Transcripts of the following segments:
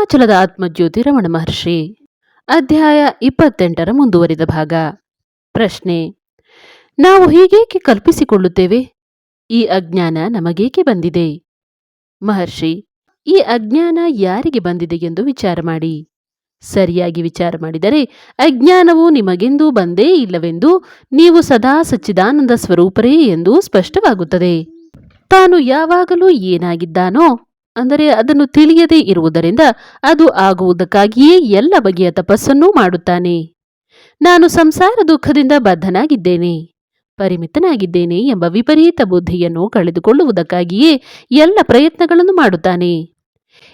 ಅರುಣಾಚಲದ ಆತ್ಮಜ್ಯೋತಿ ರಮಣ ಮಹರ್ಷಿ. ಅಧ್ಯಾಯ ಇಪ್ಪತ್ತೆಂಟರ ಮುಂದುವರಿದ ಭಾಗ. ಪ್ರಶ್ನೆ, ನಾವು ಹೀಗೇಕೆ ಕಲ್ಪಿಸಿಕೊಳ್ಳುತ್ತೇವೆ? ಈ ಅಜ್ಞಾನ ನಮಗೇಕೆ ಬಂದಿದೆ? ಮಹರ್ಷಿ, ಈ ಅಜ್ಞಾನ ಯಾರಿಗೆ ಬಂದಿದೆ ಎಂದು ವಿಚಾರ ಮಾಡಿ. ಸರಿಯಾಗಿ ವಿಚಾರ ಮಾಡಿದರೆ ಅಜ್ಞಾನವು ನಿಮಗೆಂದೂ ಬಂದೇ ಇಲ್ಲವೆಂದು ನೀವು ಸದಾ ಸಚ್ಚಿದಾನಂದ ಸ್ವರೂಪರೇ ಎಂದು ಸ್ಪಷ್ಟವಾಗುತ್ತದೆ. ತಾನು ಯಾವಾಗಲೂ ಏನಾಗಿದ್ದಾನೋ ಅಂದರೆ ಅದನ್ನು ತಿಳಿಯದೇ ಇರುವುದರಿಂದ ಅದು ಆಗುವುದಕ್ಕಾಗಿಯೇ ಎಲ್ಲ ಬಗೆಯ ತಪಸ್ಸನ್ನೂ ಮಾಡುತ್ತಾನೆ. ನಾನು ಸಂಸಾರ ದುಃಖದಿಂದ ಬದ್ಧನಾಗಿದ್ದೇನೆ, ಪರಿಮಿತನಾಗಿದ್ದೇನೆ ಎಂಬ ವಿಪರೀತ ಬುದ್ಧಿಯನ್ನು ಕಳೆದುಕೊಳ್ಳುವುದಕ್ಕಾಗಿಯೇ ಎಲ್ಲ ಪ್ರಯತ್ನಗಳನ್ನು ಮಾಡುತ್ತಾನೆ.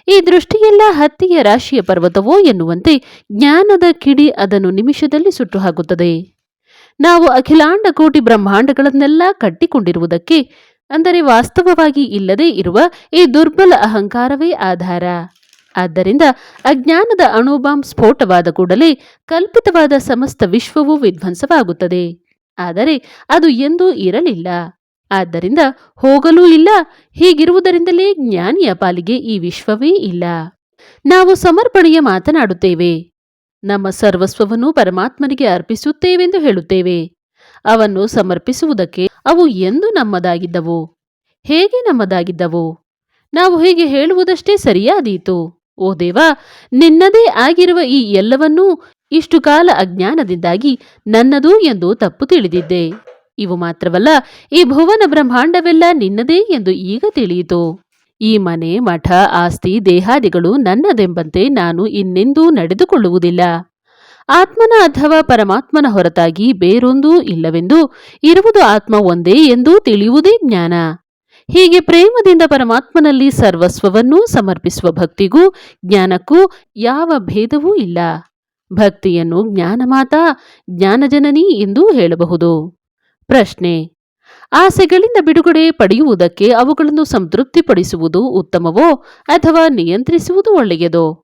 ಈ ದೃಷ್ಟಿಯೆಲ್ಲ ಹತ್ತಿಯ ರಾಶಿಯ ಪರ್ವತವೋ ಎನ್ನುವಂತೆ ಜ್ಞಾನದ ಕಿಡಿ ಅದನ್ನು ನಿಮಿಷದಲ್ಲಿ ಸುಟ್ಟು ಹಾಕುತ್ತದೆ ನಾವು ಅಖಿಲಾಂಡ ಕೋಟಿ ಬ್ರಹ್ಮಾಂಡಗಳನ್ನೆಲ್ಲ ಕಟ್ಟಿಕೊಂಡಿರುವುದಕ್ಕೆ ಅಂದರೆ ವಾಸ್ತವವಾಗಿ ಇಲ್ಲದೇ ಇರುವ ಈ ದುರ್ಬಲ ಅಹಂಕಾರವೇ ಆಧಾರ. ಆದ್ದರಿಂದ ಅಜ್ಞಾನದ ಅಣುಬಾಂಬ್ ಸ್ಫೋಟವಾದ ಕೂಡಲೇ ಕಲ್ಪಿತವಾದ ಸಮಸ್ತ ವಿಶ್ವವು ವಿಧ್ವಂಸವಾಗುತ್ತದೆ. ಆದರೆ ಅದು ಎಂದೂ ಇರಲಿಲ್ಲ. ಆದ್ದರಿಂದ ಹೋಗಲೂ ಇಲ್ಲ, ಹೀಗಿರುವುದರಿಂದಲೇ ಜ್ಞಾನಿಯ ಪಾಲಿಗೆ ಈ ವಿಶ್ವವೇ ಇಲ್ಲ. ನಾವು ಸಮರ್ಪಣೆಯ ಮಾತನಾಡುತ್ತೇವೆ. ನಮ್ಮ ಸರ್ವಸ್ವವನ್ನು ಪರಮಾತ್ಮನಿಗೆ ಅರ್ಪಿಸುತ್ತೇವೆಂದು ಹೇಳುತ್ತೇವೆ. ಅವನ್ನು ಸಮರ್ಪಿಸುವುದಕ್ಕೆ ಅವು ಎಂದು ನಮ್ಮದಾಗಿದ್ದವು. ಹೇಗೆ ನಮ್ಮದಾಗಿದ್ದವು? ನಾವು ಹೀಗೆ ಹೇಳುವುದಷ್ಟೇ ಸರಿಯಾದೀತು. ಓ ದೇವ, ನಿನ್ನದೇ ಆಗಿರುವ ಈ ಎಲ್ಲವನ್ನೂ ಇಷ್ಟು ಕಾಲ ಅಜ್ಞಾನದಿಂದಾಗಿ ನನ್ನದು ಎಂದು ತಪ್ಪು ತಿಳಿದಿದ್ದೆ. ಇವು ಮಾತ್ರವಲ್ಲ, ಈ ಭುವನ ಬ್ರಹ್ಮಾಂಡವೆಲ್ಲ ನಿನ್ನದೇ ಎಂದು ಈಗ ತಿಳಿಯಿತು. ಈ ಮನೆ, ಮಠ, ಆಸ್ತಿ, ದೇಹಾದಿಗಳು ನನ್ನದೆಂಬಂತೆ ನಾನು ಇನ್ನೆಂದೂ ನಡೆದುಕೊಳ್ಳುವುದಿಲ್ಲ. ಆತ್ಮನ ಅಥವಾ ಪರಮಾತ್ಮನ ಹೊರತಾಗಿ ಬೇರೊಂದೂ ಇಲ್ಲವೆಂದು ಇರುವುದು ಆತ್ಮ ಒಂದೇ ಎಂದು ತಿಳಿಯುವುದೇ ಜ್ಞಾನ. ಹೀಗೆ ಪ್ರೇಮದಿಂದ ಪರಮಾತ್ಮನಲ್ಲಿ ಸರ್ವಸ್ವವನ್ನೂ ಸಮರ್ಪಿಸುವ ಭಕ್ತಿಗೂ ಜ್ಞಾನಕ್ಕೂ ಯಾವ ಭೇದವೂ ಇಲ್ಲ. ಭಕ್ತಿಯನ್ನು ಜ್ಞಾನಮಾತಾ ಜ್ಞಾನಜನನಿ ಎಂದೂ ಹೇಳಬಹುದು. ಪ್ರಶ್ನೆ, ಆಸೆಗಳಿಂದ ಬಿಡುಗಡೆ ಪಡೆಯುವುದಕ್ಕೆ ಅವುಗಳನ್ನು ಸಂತೃಪ್ತಿಪಡಿಸುವುದು ಉತ್ತಮವೋ ಅಥವಾ ನಿಯಂತ್ರಿಸುವುದು ಒಳ್ಳೆಯದೋ?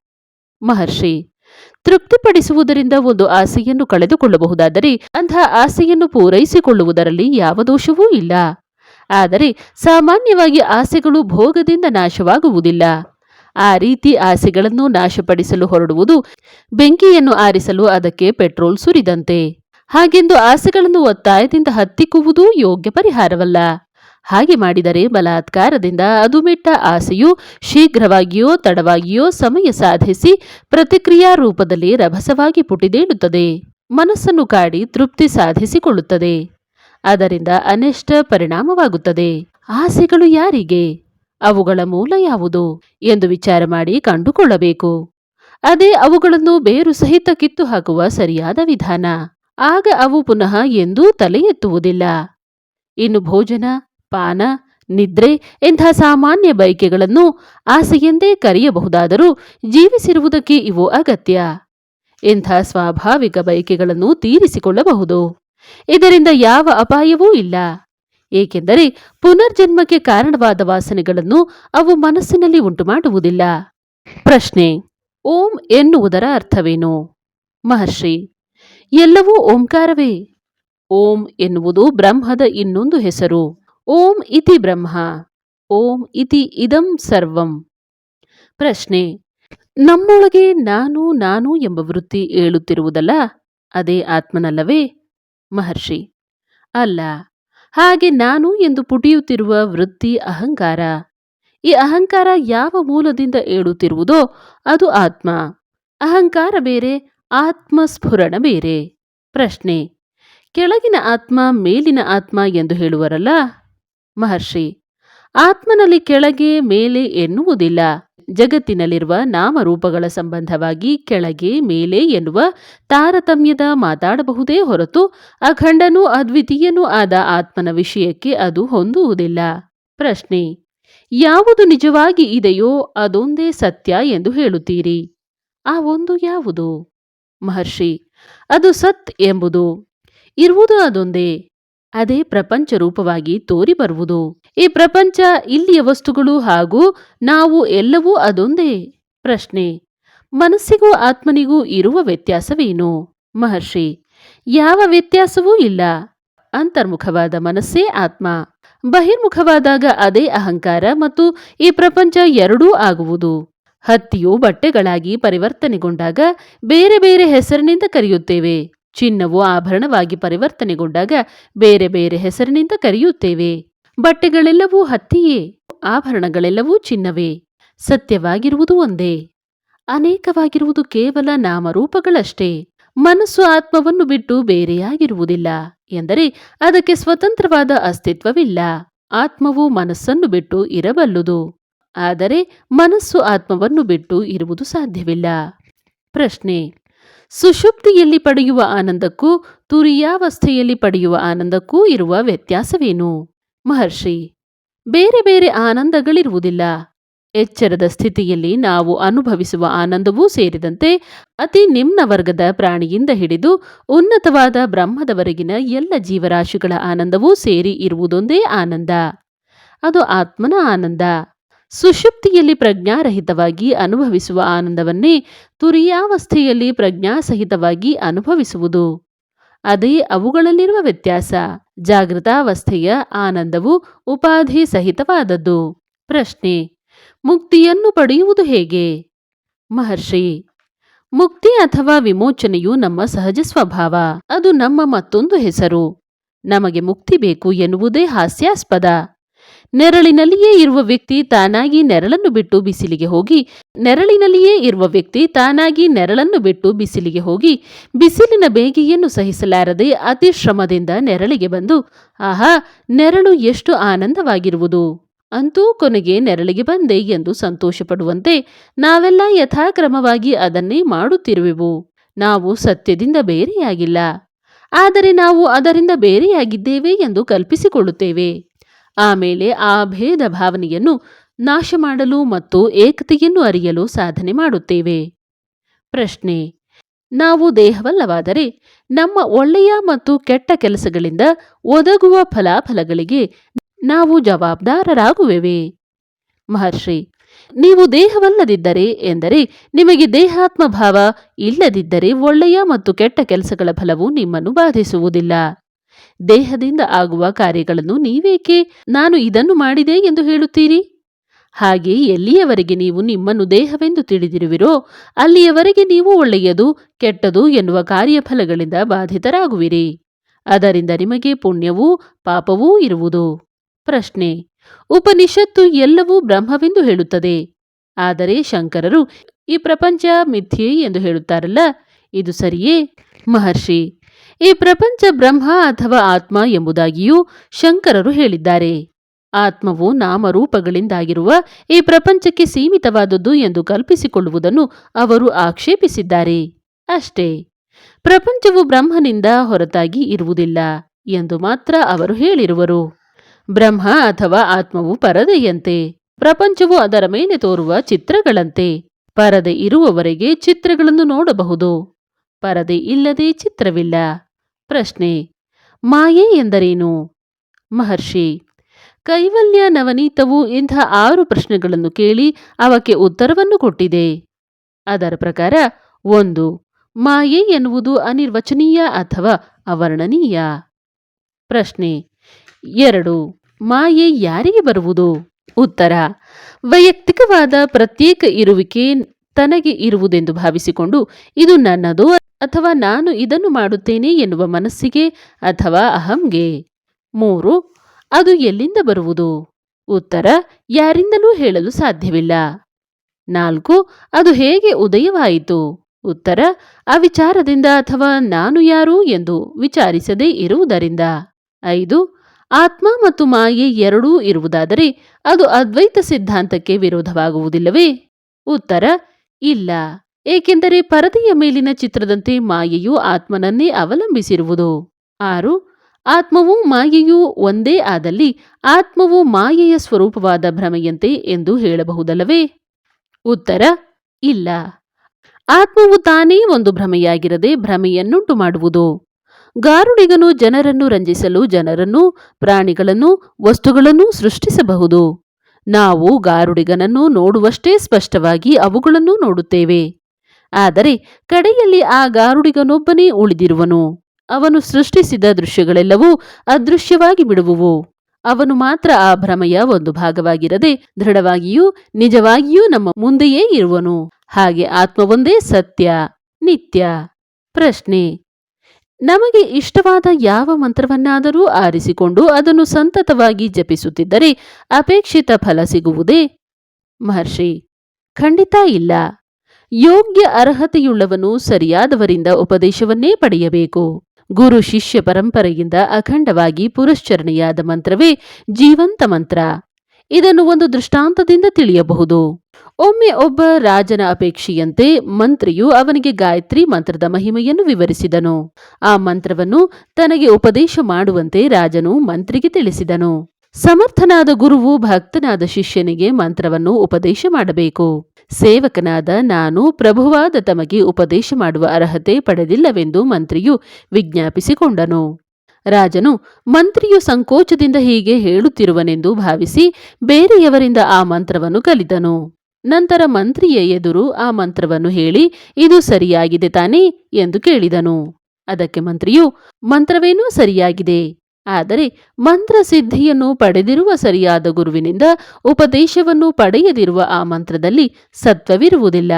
ಮಹರ್ಷಿ ತೃಪ್ತಿಪಡಿಸುವುದರಿಂದ ಒಂದು ಆಸೆಯನ್ನು ಕಳೆದುಕೊಳ್ಳಬಹುದಾದರೆ ಅಂತಹ ಆಸೆಯನ್ನು ಪೂರೈಸಿಕೊಳ್ಳುವುದರಲ್ಲಿ ಯಾವ ದೋಷವೂ ಇಲ್ಲ. ಆದರೆ ಸಾಮಾನ್ಯವಾಗಿ ಆಸೆಗಳು ಭೋಗದಿಂದ ನಾಶವಾಗುವುದಿಲ್ಲ. ಆ ರೀತಿ ಆಸೆಗಳನ್ನು ನಾಶಪಡಿಸಲು ಹೊರಡುವುದು ಬೆಂಕಿಯನ್ನು ಆರಿಸಲು ಅದಕ್ಕೆ ಪೆಟ್ರೋಲ್ ಸುರಿದಂತೆ. ಹಾಗೆಂದು ಆಸೆಗಳನ್ನು ಒತ್ತಾಯದಿಂದ ಹತ್ತಿಕ್ಕುವುದೂ ಯೋಗ್ಯ ಪರಿಹಾರವಲ್ಲ. ಹಾಗೆ ಮಾಡಿದರೆ ಬಲಾತ್ಕಾರದಿಂದ ಅದು ಮೆಟ್ಟ ಆಸೆಯು ಶೀಘ್ರವಾಗಿಯೋ ತಡವಾಗಿಯೋ ಸಮಯ ಸಾಧಿಸಿ ಪ್ರತಿಕ್ರಿಯಾ ರೂಪದಲ್ಲಿ ರಭಸವಾಗಿ ಪುಟಿದೇಳುತ್ತದೆ. ಮನಸ್ಸನ್ನು ಕಾಡಿ ತೃಪ್ತಿ ಸಾಧಿಸಿಕೊಳ್ಳುತ್ತದೆ. ಅದರಿಂದ ಅನಿಷ್ಟ ಪರಿಣಾಮವಾಗುತ್ತದೆ. ಆಸೆಗಳು ಯಾರಿಗೆ? ಅವುಗಳ ಮೂಲ ಯಾವುದು? ಎಂದು ವಿಚಾರ ಮಾಡಿ ಕಂಡುಕೊಳ್ಳಬೇಕು. ಅದೇ ಅವುಗಳನ್ನು ಬೇರು ಸಹಿತ ಕಿತ್ತು ಹಾಕುವ ಸರಿಯಾದ ವಿಧಾನ. ಆಗ ಅವು ಪುನಃ ಎಂದೂ ತಲೆ ಎತ್ತುವುದಿಲ್ಲ ಇನ್ನು ಭೋಜನ? ಪಾನ, ನಿದ್ರೆ ಇಂಥ ಸಾಮಾನ್ಯ ಬಯಕೆಗಳನ್ನು ಆಸೆಯೆಂದೇ ಕರೆಯಬಹುದಾದರೂ ಜೀವಿಸಿರುವುದಕ್ಕೆ ಇವು ಅಗತ್ಯ. ಇಂಥ ಸ್ವಾಭಾವಿಕ ಬಯಕೆಗಳನ್ನು ತೀರಿಸಿಕೊಳ್ಳಬಹುದು. ಇದರಿಂದ ಯಾವ ಅಪಾಯವೂ ಇಲ್ಲ. ಏಕೆಂದರೆ ಪುನರ್ಜನ್ಮಕ್ಕೆ ಕಾರಣವಾದ ವಾಸನೆಗಳನ್ನು ಅವು ಮನಸ್ಸಿನಲ್ಲಿ ಉಂಟುಮಾಡುವುದಿಲ್ಲ. ಪ್ರಶ್ನೆ, ಓಂ ಎನ್ನುವುದರ ಅರ್ಥವೇನು? ಮಹರ್ಷಿ, ಎಲ್ಲವೂ ಓಂಕಾರವೇ? ಓಂ ಎನ್ನುವುದು ಬ್ರಹ್ಮದ ಇನ್ನೊಂದು ಹೆಸರು. ಓಂ ಇತಿ ಬ್ರಹ್ಮ, ಓಂ ಇತಿ ಇದಂ ಸರ್ವಂ. ಪ್ರಶ್ನೆ, ನಮ್ಮೊಳಗೆ ನಾನು ನಾನು ಎಂಬ ವೃತ್ತಿ ಏಳುತ್ತಿರುವುದಲ್ಲ, ಅದೇ ಆತ್ಮನಲ್ಲವೇ? ಮಹರ್ಷಿ, ಅಲ್ಲ, ಹಾಗೆ ನಾನು ಎಂದು ಪುಟಿಯುತ್ತಿರುವ ವೃತ್ತಿ ಅಹಂಕಾರ, ಈ ಅಹಂಕಾರ ಯಾವ ಮೂಲದಿಂದ ಏಳುತ್ತಿರುವುದೋ ಅದು ಆತ್ಮ, ಅಹಂಕಾರ ಬೇರೆ, ಆತ್ಮಸ್ಫುರಣ ಬೇರೆ. ಪ್ರಶ್ನೆ, ಕೆಳಗಿನ ಆತ್ಮ ಮೇಲಿನ ಆತ್ಮ ಎಂದು ಹೇಳುವರಲ್ಲ? ಮಹರ್ಷಿ, ಆತ್ಮನಲ್ಲಿ ಕೆಳಗೆ ಮೇಲೆ ಎನ್ನುವುದಿಲ್ಲ. ಜಗತ್ತಿನಲ್ಲಿರುವ ನಾಮರೂಪಗಳ ಸಂಬಂಧವಾಗಿ ಕೆಳಗೆ ಮೇಲೆ ಎನ್ನುವ ತಾರತಮ್ಯದ ಮಾತಾಡಬಹುದೇ ಹೊರತು ಅಖಂಡನೂ ಅದ್ವಿತೀಯನೂ ಆದ ಆತ್ಮನ ವಿಷಯಕ್ಕೆ ಅದು ಹೊಂದುವುದಿಲ್ಲ. ಪ್ರಶ್ನೆ, ಯಾವುದು ನಿಜವಾಗಿ ಇದೆಯೋ ಅದೊಂದೇ ಸತ್ಯ ಎಂದು ಹೇಳುತ್ತೀರಿ? ಆ ಒಂದು ಯಾವುದು? ಮಹರ್ಷಿ, ಅದು ಸತ್ ಎಂಬುದು ಇರುವುದು ಅದೊಂದೇ. ಅದೇ ಪ್ರಪಂಚ ರೂಪವಾಗಿ ತೋರಿ ಬರುವುದು. ಈ ಪ್ರಪಂಚ ಇಲ್ಲಿಯ ವಸ್ತುಗಳು ಹಾಗೂ ನಾವು ಎಲ್ಲವೂ ಅದೊಂದೇ. ಪ್ರಶ್ನೆ, ಮನಸ್ಸಿಗೂ ಆತ್ಮನಿಗೂ ಇರುವ ವ್ಯತ್ಯಾಸವೇನು? ಮಹರ್ಷಿ, ಯಾವ ವ್ಯತ್ಯಾಸವೂ ಇಲ್ಲ. ಅಂತರ್ಮುಖವಾದ ಮನಸ್ಸೇ ಆತ್ಮ. ಬಹಿರ್ಮುಖವಾದಾಗ ಅದೇ ಅಹಂಕಾರ ಮತ್ತು ಈ ಪ್ರಪಂಚ ಎರಡೂ ಆಗುವುದು. ಹತ್ತಿಯು ಬಟ್ಟೆಗಳಾಗಿ ಪರಿವರ್ತನೆಗೊಂಡಾಗ ಬೇರೆ ಬೇರೆ ಹೆಸರಿನಿಂದ ಕರೆಯುತ್ತೇವೆ. ಚಿನ್ನವು ಆಭರಣವಾಗಿ ಪರಿವರ್ತನೆಗೊಂಡಾಗ ಬೇರೆ ಬೇರೆ ಹೆಸರಿನಿಂದ ಕರೆಯುತ್ತೇವೆ. ಬಟ್ಟೆಗಳೆಲ್ಲವೂ ಹತ್ತಿಯೇ, ಆಭರಣಗಳೆಲ್ಲವೂ ಚಿನ್ನವೇ. ಸತ್ಯವಾಗಿರುವುದು ಒಂದೇ. ಅನೇಕವಾಗಿರುವುದು ಕೇವಲ ನಾಮರೂಪಗಳಷ್ಟೇ. ಮನಸ್ಸು ಆತ್ಮವನ್ನು ಬಿಟ್ಟು ಬೇರೆಯಾಗಿರುವುದಿಲ್ಲ ಎಂದರೆ ಅದಕ್ಕೆ ಸ್ವತಂತ್ರವಾದ ಅಸ್ತಿತ್ವವಿಲ್ಲ. ಆತ್ಮವು ಮನಸ್ಸನ್ನು ಬಿಟ್ಟು ಇರಬಲ್ಲುದು. ಆದರೆ ಮನಸ್ಸು ಆತ್ಮವನ್ನು ಬಿಟ್ಟು ಇರುವುದು ಸಾಧ್ಯವಿಲ್ಲ. ಪ್ರಶ್ನೆ. ಸುಷುಪ್ತಿಯಲ್ಲಿ ಪಡೆಯುವ ಆನಂದಕ್ಕೂ, ತುರಿಯಾವಸ್ಥೆಯಲ್ಲಿ ಪಡೆಯುವ ಆನಂದಕ್ಕೂ ಇರುವ ವ್ಯತ್ಯಾಸವೇನು? ಮಹರ್ಷಿ, ಬೇರೆ ಬೇರೆ ಆನಂದಗಳಿರುವುದಿಲ್ಲ. ಎಚ್ಚರದ ಸ್ಥಿತಿಯಲ್ಲಿ ನಾವು ಅನುಭವಿಸುವ ಆನಂದವೂ ಸೇರಿದಂತೆ ಅತಿ ನಿಮ್ನ ವರ್ಗದ ಪ್ರಾಣಿಯಿಂದ ಹಿಡಿದು ಉನ್ನತವಾದ ಬ್ರಹ್ಮದವರೆಗಿನ ಎಲ್ಲ ಜೀವರಾಶಿಗಳ ಆನಂದವೂ ಸೇರಿ ಇರುವುದೊಂದೇ ಆನಂದ. ಅದು ಆತ್ಮನ ಆನಂದ. ಸುಷುಪ್ತಿಯಲ್ಲಿ ಪ್ರಜ್ಞಾರಹಿತವಾಗಿ ಅನುಭವಿಸುವ ಆನಂದವನ್ನೇ ತುರಿಯಾವಸ್ಥೆಯಲ್ಲಿ ಪ್ರಜ್ಞಾಸಹಿತವಾಗಿ ಅನುಭವಿಸುವುದು. ಅದೇ ಅವುಗಳಲ್ಲಿರುವ ವ್ಯತ್ಯಾಸ, ಜಾಗೃತಾವಸ್ಥೆಯ ಆನಂದವು ಉಪಾಧಿ ಸಹಿತವಾದದ್ದು. ಪ್ರಶ್ನೆ, ಮುಕ್ತಿಯನ್ನು ಪಡೆಯುವುದು ಹೇಗೆ? ಮಹರ್ಷಿ, ಮುಕ್ತಿ ಅಥವಾ ವಿಮೋಚನೆಯು ನಮ್ಮ ಸಹಜ ಸ್ವಭಾವ, ಅದು ನಮ್ಮ ಮತ್ತೊಂದು ಹೆಸರು. ನಮಗೆ ಮುಕ್ತಿ ಬೇಕು ಎನ್ನುವುದೇ ಹಾಸ್ಯಾಸ್ಪದ. ನೆರಳಿನಲ್ಲಿಯೇ ಇರುವ ವ್ಯಕ್ತಿ ತಾನಾಗಿ ನೆರಳನ್ನು ಬಿಟ್ಟು ಬಿಸಿಲಿಗೆ ಹೋಗಿ, ನೆರಳಿನಲ್ಲಿಯೇ ಇರುವ ವ್ಯಕ್ತಿ ತಾನಾಗಿ ನೆರಳನ್ನು ಬಿಟ್ಟು ಬಿಸಿಲಿಗೆ ಹೋಗಿ, ಬಿಸಿಲಿನ ಬೇಗೆಯನ್ನು ಸಹಿಸಲಾರದೆ ಅತಿ ಶ್ರಮದಿಂದ ನೆರಳಿಗೆ ಬಂದು, ಆಹಾ, ನೆರಳು ಎಷ್ಟು ಆನಂದವಾಗಿರುವುದು! ಅಂತೂ ಕೊನೆಗೆ ನೆರಳಿಗೆ ಬಂದೆ ಎಂದು ಸಂತೋಷಪಡುವಂತೆ ನಾವೆಲ್ಲ ಯಥಾಕ್ರಮವಾಗಿ ಅದನ್ನೇ ಮಾಡುತ್ತಿರುವೆವು. ನಾವು ಸತ್ಯದಿಂದ ಬೇರೆಯಾಗಿಲ್ಲ. ಆದರೆ ನಾವು ಅದರಿಂದ ಬೇರೆಯಾಗಿದ್ದೇವೆ ಎಂದು ಕಲ್ಪಿಸಿಕೊಳ್ಳುತ್ತೇವೆ. ಆಮೇಲೆ ಆ ಭೇದ ಭಾವನೆಯನ್ನು ನಾಶ ಮಾಡಲು ಮತ್ತು ಏಕತೆಯನ್ನು ಅರಿಯಲು ಸಾಧನೆ ಮಾಡುತ್ತೇವೆ. ಪ್ರಶ್ನೆ, ನಾವು ದೇಹವಲ್ಲವಾದರೆ ನಮ್ಮ ಒಳ್ಳೆಯ ಮತ್ತು ಕೆಟ್ಟ ಕೆಲಸಗಳಿಂದ ಒದಗುವ ಫಲಾಫಲಗಳಿಗೆ ನಾವು ಜವಾಬ್ದಾರರಾಗುವೆವೆ? ಮಹರ್ಷಿ, ನೀವು ದೇಹವಲ್ಲದಿದ್ದರೆ ಎಂದರೆ ನಿಮಗೆ ದೇಹಾತ್ಮ ಭಾವ ಇಲ್ಲದಿದ್ದರೆ ಒಳ್ಳೆಯ ಮತ್ತು ಕೆಟ್ಟ ಕೆಲಸಗಳ ಫಲವು ನಿಮ್ಮನ್ನು ಬಾಧಿಸುವುದಿಲ್ಲ. ದೇಹದಿಂದ ಆಗುವ ಕಾರ್ಯಗಳನ್ನು ನೀವೇಕೆ ನಾನು ಇದನ್ನು ಮಾಡಿದೆ ಎಂದು ಹೇಳುತ್ತೀರಿ? ಹಾಗೆ ಎಲ್ಲಿಯವರೆಗೆ ನೀವು ನಿಮ್ಮನ್ನು ದೇಹವೆಂದು ತಿಳಿದಿರುವಿರೋ, ಅಲ್ಲಿಯವರೆಗೆ ನೀವು ಒಳ್ಳೆಯದು, ಕೆಟ್ಟದು ಎನ್ನುವ ಕಾರ್ಯಫಲಗಳಿಂದ ಬಾಧಿತರಾಗುವಿರಿ. ಅದರಿಂದ ನಿಮಗೆ ಪುಣ್ಯವೂ ಪಾಪವೂ ಇರುವುದು. ಪ್ರಶ್ನೆ, ಉಪನಿಷತ್ತು ಎಲ್ಲವೂ ಬ್ರಹ್ಮವೆಂದು ಹೇಳುತ್ತದೆ. ಆದರೆ ಶಂಕರರು ಈ ಪ್ರಪಂಚ ಮಿಥ್ಯೆ ಎಂದು ಹೇಳುತ್ತಾರಲ್ಲ, ಇದು ಸರಿಯೇ? ಮಹರ್ಷಿ ಈ ಪ್ರಪಂಚ ಬ್ರಹ್ಮ ಅಥವಾ ಆತ್ಮ ಎಂಬುದಾಗಿಯೂ ಶಂಕರರು ಹೇಳಿದ್ದಾರೆ. ಆತ್ಮವು ನಾಮರೂಪಗಳಿಂದಾಗಿರುವ ಈ ಪ್ರಪಂಚಕ್ಕೆ ಸೀಮಿತವಾದದ್ದು ಎಂದು ಕಲ್ಪಿಸಿಕೊಳ್ಳುವುದನ್ನು ಅವರು ಆಕ್ಷೇಪಿಸಿದ್ದಾರೆ. ಅಷ್ಟೇ, ಪ್ರಪಂಚವು ಬ್ರಹ್ಮನಿಂದ ಹೊರತಾಗಿ ಇರುವುದಿಲ್ಲ ಎಂದು ಮಾತ್ರ ಅವರು ಹೇಳಿರುವರು. ಬ್ರಹ್ಮ ಅಥವಾ ಆತ್ಮವು ಪರದೆಯಂತೆ, ಪ್ರಪಂಚವು ಅದರ ಮೇಲೆ ತೋರುವ ಚಿತ್ರಗಳಂತೆ, ಪರದೆ ಇರುವವರೆಗೆ ಚಿತ್ರಗಳನ್ನು ನೋಡಬಹುದು. ಪರದೆ ಇಲ್ಲದೆ ಚಿತ್ರವಿಲ್ಲ. ಪ್ರಶ್ನೆ, ಮಾಯೆ ಎಂದರೇನು? ಮಹರ್ಷಿ, ಕೈವಲ್ಯ ನವನೀತವು ಇಂಥ ಆರು ಪ್ರಶ್ನೆಗಳನ್ನು ಕೇಳಿ ಅವಕ್ಕೆ ಉತ್ತರವನ್ನು ಕೊಟ್ಟಿದೆ. ಅದರ ಪ್ರಕಾರ, ಒಂದು, ಮಾಯೆ ಎನ್ನುವುದು ಅನಿರ್ವಚನೀಯ ಅಥವಾ ಅವರ್ಣನೀಯ? ಪ್ರಶ್ನೆ, ಎರಡು, ಮಾಯೆ ಯಾರಿಗೆ ಬರುವುದು? ಉತ್ತರ, ವೈಯಕ್ತಿಕವಾದ ಪ್ರತ್ಯೇಕ ಇರುವಿಕೆ ತನಗೆ ಇರುವುದೆಂದು ಭಾವಿಸಿಕೊಂಡು ಇದು ನನ್ನದು ಅಥವಾ ನಾನು ಇದನ್ನು ಮಾಡುತ್ತೇನೆ ಎನ್ನುವ ಮನಸ್ಸಿಗೆ ಅಥವಾ ಅಹಂಗೆ? ಮೂರು, ಅದು ಎಲ್ಲಿಂದ ಬರುವುದು? ಉತ್ತರ, ಯಾರಿಂದಲೂ ಹೇಳಲು ಸಾಧ್ಯವಿಲ್ಲ. ನಾಲ್ಕು, ಅದು ಹೇಗೆ ಉದಯವಾಯಿತು? ಉತ್ತರ ಆ ವಿಚಾರದಿಂದ ಅಥವಾ ನಾನು ಯಾರು ಎಂದು ವಿಚಾರಿಸದೇ ಇರುವುದರಿಂದ. ಐದು, ಆತ್ಮ ಮತ್ತು ಮಾಯೆ ಎರಡೂ ಇರುವುದಾದರೆ ಅದು ಅದ್ವೈತ ಸಿದ್ಧಾಂತಕ್ಕೆ ವಿರೋಧವಾಗುವುದಿಲ್ಲವೇ? ಉತ್ತರ, ಇಲ್ಲ. ಏಕೆಂದರೆ ಪರದೆಯ ಮೇಲಿನ ಚಿತ್ರದಂತೆ ಮಾಯೆಯು ಆತ್ಮನನ್ನೇ ಅವಲಂಬಿಸಿರುವುದು. ಆರು, ಆತ್ಮವು ಮಾಯೆಯೂ ಒಂದೇ ಆದಲ್ಲಿ ಆತ್ಮವು ಮಾಯೆಯ ಸ್ವರೂಪವಾದ ಭ್ರಮೆಯಂತೆ ಎಂದು ಹೇಳಬಹುದಲ್ಲವೇ? ಉತ್ತರ, ಇಲ್ಲ. ಆತ್ಮವು ತಾನೇ ಒಂದು ಭ್ರಮೆಯಾಗಿರದೆ ಭ್ರಮೆಯನ್ನುಂಟು ಮಾಡುವುದು ಗಾರುಡಿಗನು ಜನರನ್ನು ರಂಜಿಸಲು ಜನರನ್ನು, ಪ್ರಾಣಿಗಳನ್ನು, ವಸ್ತುಗಳನ್ನು ಸೃಷ್ಟಿಸಬಹುದು. ನಾವು ಗಾರುಡಿಗನನ್ನು ನೋಡುವಷ್ಟೇ ಸ್ಪಷ್ಟವಾಗಿ ಅವುಗಳನ್ನು ನೋಡುತ್ತೇವೆ. ಆದರೆ ಕಡೆಯಲ್ಲಿ ಆ ಗಾರುಡಿಗನೊಬ್ಬನೇ ಉಳಿದಿರುವನು. ಅವನು ಸೃಷ್ಟಿಸಿದ ದೃಶ್ಯಗಳೆಲ್ಲವೂ ಅದೃಶ್ಯವಾಗಿ ಬಿಡುವುವು. ಅವನು ಮಾತ್ರ ಆ ಭ್ರಮೆಯ ಒಂದು ಭಾಗವಾಗಿರದೆ ದೃಢವಾಗಿಯೂ ನಿಜವಾಗಿಯೂ ನಮ್ಮ ಮುಂದೆಯೇ ಇರುವನು. ಹಾಗೆ ಆತ್ಮವೊಂದೇ ಸತ್ಯ, ನಿತ್ಯ. ಪ್ರಶ್ನೆ, ನಮಗೆ ಇಷ್ಟವಾದ ಯಾವ ಮಂತ್ರವನ್ನಾದರೂ ಆರಿಸಿಕೊಂಡು ಅದನ್ನು ಸಂತತವಾಗಿ ಜಪಿಸುತ್ತಿದ್ದರೆ ಅಪೇಕ್ಷಿತ ಫಲ ಸಿಗುವುದೇ? ಮಹರ್ಷಿ, ಖಂಡಿತ ಇಲ್ಲ. ಯೋಗ್ಯ ಅರ್ಹತೆಯುಳ್ಳವನು ಸರಿಯಾದವರಿಂದ ಉಪದೇಶವನ್ನೇ ಪಡೆಯಬೇಕು. ಗುರು ಶಿಷ್ಯ ಪರಂಪರೆಯಿಂದ ಅಖಂಡವಾಗಿ ಪುರಶ್ಚರಣೆಯಾದ ಮಂತ್ರವೇ ಜೀವಂತ ಮಂತ್ರ. ಇದನ್ನು ಒಂದು ದೃಷ್ಟಾಂತದಿಂದ ತಿಳಿಯಬಹುದು. ಒಮ್ಮೆ ಒಬ್ಬ ರಾಜನ ಅಪೇಕ್ಷೆಯಂತೆ ಮಂತ್ರಿಯು ಅವನಿಗೆ ಗಾಯತ್ರಿ ಮಂತ್ರದ ಮಹಿಮೆಯನ್ನು ವಿವರಿಸಿದನು. ಆ ಮಂತ್ರವನ್ನು ತನಗೆ ಉಪದೇಶ ಮಾಡುವಂತೆ ರಾಜನು ಮಂತ್ರಿಗೆ ತಿಳಿಸಿದನು. ಸಮರ್ಥನಾದ ಗುರುವು ಭಕ್ತನಾದ ಶಿಷ್ಯನಿಗೆ ಮಂತ್ರವನ್ನು ಉಪದೇಶ ಮಾಡಬೇಕು. ಸೇವಕನಾದ ನಾನು ಪ್ರಭುವಾದ ತಮಗೆ ಉಪದೇಶ ಮಾಡುವ ಅರ್ಹತೆ ಪಡೆದಿಲ್ಲವೆಂದು ಮಂತ್ರಿಯು ವಿಜ್ಞಾಪಿಸಿಕೊಂಡನು. ರಾಜನು, ಮಂತ್ರಿಯು ಸಂಕೋಚದಿಂದ ಹೀಗೆ ಹೇಳುತ್ತಿರುವನೆಂದು ಭಾವಿಸಿ ಬೇರೆಯವರಿಂದ ಆ ಮಂತ್ರವನ್ನು ಕಲಿತನು. ನಂತರ ಮಂತ್ರಿಯ ಎದುರು ಆ ಮಂತ್ರವನ್ನು ಹೇಳಿ, ಇದು ಸರಿಯಾಗಿದೆ ತಾನೇ ಎಂದು ಕೇಳಿದನು. ಅದಕ್ಕೆ ಮಂತ್ರಿಯು, ಮಂತ್ರವೇನೂ ಸರಿಯಾಗಿದೆ. ಆದರೆ ಮಂತ್ರ ಸಿದ್ಧಿಯನ್ನು ಪಡೆದಿರುವ ಸರಿಯಾದ ಗುರುವಿನಿಂದ ಉಪದೇಶವನ್ನು ಪಡೆಯದಿರುವ ಆ ಮಂತ್ರದಲ್ಲಿ ಸತ್ವವಿರುವುದಿಲ್ಲ.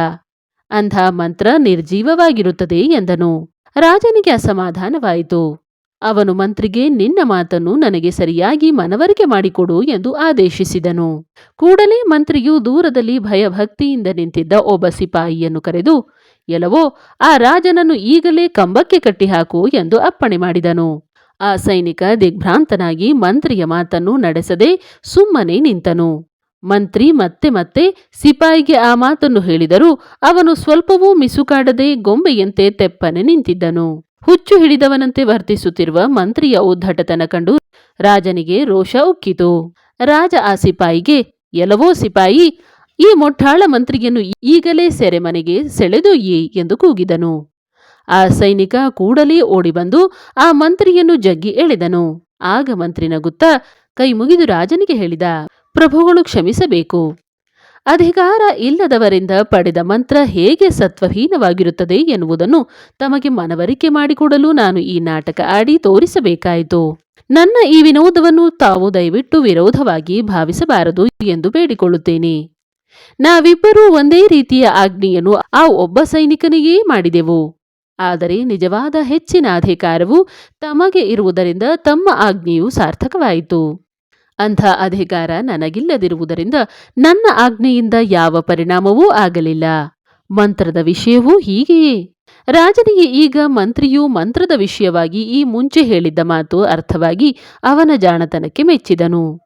ಅಂಥ ಮಂತ್ರ ನಿರ್ಜೀವವಾಗಿರುತ್ತದೆ ಎಂದನು. ರಾಜನಿಗೆ ಅಸಮಾಧಾನವಾಯಿತು. ಅವನು ಮಂತ್ರಿಗೆ, ನಿನ್ನ ಮಾತನ್ನು ನನಗೆ ಸರಿಯಾಗಿ ಮನವರಿಕೆ ಮಾಡಿಕೊಡು ಎಂದು ಆದೇಶಿಸಿದನು. ಕೂಡಲೇ ಮಂತ್ರಿಯು ದೂರದಲ್ಲಿ ಭಯಭಕ್ತಿಯಿಂದ ನಿಂತಿದ್ದ ಒಬ್ಬ ಸಿಪಾಯಿಯನ್ನು ಕರೆದು ಎಲವೋ ಆ ರಾಜನನ್ನು ಈಗಲೇ ಕಂಬಕ್ಕೆ ಕಟ್ಟಿಹಾಕು ಎಂದು ಅಪ್ಪಣೆ ಮಾಡಿದನು. ಆ ಸೈನಿಕ ದಿಗ್ಭ್ರಾಂತನಾಗಿ ಮಂತ್ರಿಯ ಮಾತನ್ನು ನಡೆಸದೆ ಸುಮ್ಮನೆ ನಿಂತನು. ಮಂತ್ರಿ ಮತ್ತೆ ಮತ್ತೆ ಸಿಪಾಯಿಗೆ ಆ ಮಾತನ್ನು ಹೇಳಿದರೂ ಅವನು ಸ್ವಲ್ಪವೂ ಮಿಸುಕಾಡದೆ ಗೊಂಬೆಯಂತೆ ತೆಪ್ಪನೆ ನಿಂತಿದ್ದನು. ಹುಚ್ಚು ಹಿಡಿದವನಂತೆ ವರ್ತಿಸುತ್ತಿರುವ ಮಂತ್ರಿಯ ಉದ್ದಟತನ ಕಂಡು ರಾಜನಿಗೆ ರೋಷ ಉಕ್ಕಿತು. ರಾಜ ಆ ಸಿಪಾಯಿಗೆ ಎಲವೋ ಸಿಪಾಯಿ, ಈ ಮೊಟ್ಟಾಳ ಮಂತ್ರಿಯನ್ನು ಈಗಲೇ ಸೆರೆಮನೆಗೆ ಸೆಳೆದೊಯ್ಯಿ ಎಂದು ಕೂಗಿದನು. ಆ ಸೈನಿಕ ಕೂಡಲೇ ಓಡಿಬಂದು ಆ ಮಂತ್ರಿಯನ್ನು ಜಗ್ಗಿ ಎಳೆದನು. ಆಗ ಮಂತ್ರಿ ನಗುತ್ತಾ ಕೈ ಮುಗಿದು ರಾಜನಿಗೆ ಹೇಳಿದ, ಪ್ರಭುಗಳು ಕ್ಷಮಿಸಬೇಕು. ಅಧಿಕಾರ ಇಲ್ಲದವರಿಂದ ಪಡೆದ ಮಂತ್ರ ಹೇಗೆ ಸತ್ವಹೀನವಾಗಿರುತ್ತದೆ ಎನ್ನುವುದನ್ನು ತಮಗೆ ಮನವರಿಕೆ ಮಾಡಿಕೊಡಲು ನಾನು ಈ ನಾಟಕ ಆಡಿ ತೋರಿಸಬೇಕಾಯಿತು. ನನ್ನ ಈ ವಿನೋದವನ್ನು ತಾವು ದಯವಿಟ್ಟು ವಿರೋಧವಾಗಿ ಭಾವಿಸಬಾರದು ಎಂದು ಬೇಡಿಕೊಳ್ಳುತ್ತೇನೆ. ನಾವಿಬ್ಬರೂ ಒಂದೇ ರೀತಿಯ ಆಜ್ಞೆಯನ್ನು ಆ ಒಬ್ಬ ಸೈನಿಕನಿಗೇ ಮಾಡಿದೆವು. ಆದರೆ ನಿಜವಾದ ಹೆಚ್ಚಿನ ಅಧಿಕಾರವು ತಮಗೆ ಇರುವುದರಿಂದ ತಮ್ಮ ಆಜ್ಞೆಯು ಸಾರ್ಥಕವಾಯಿತು. ಅಂಥ ಅಧಿಕಾರ ನನಗಿಲ್ಲದಿರುವುದರಿಂದ ನನ್ನ ಆಜ್ಞೆಯಿಂದ ಯಾವ ಪರಿಣಾಮವೂ ಆಗಲಿಲ್ಲ. ಮಂತ್ರದ ವಿಷಯವೂ ಹೀಗೆಯೇ. ರಾಜನಿಗೆ ಈಗ ಮಂತ್ರಿಯು ಮಂತ್ರದ ವಿಷಯವಾಗಿ ಈ ಮುಂಚೆ ಹೇಳಿದ್ದ ಮಾತು ಅರ್ಥವಾಗಿ ಅವನ ಜಾಣತನಕ್ಕೆ ಮೆಚ್ಚಿದನು.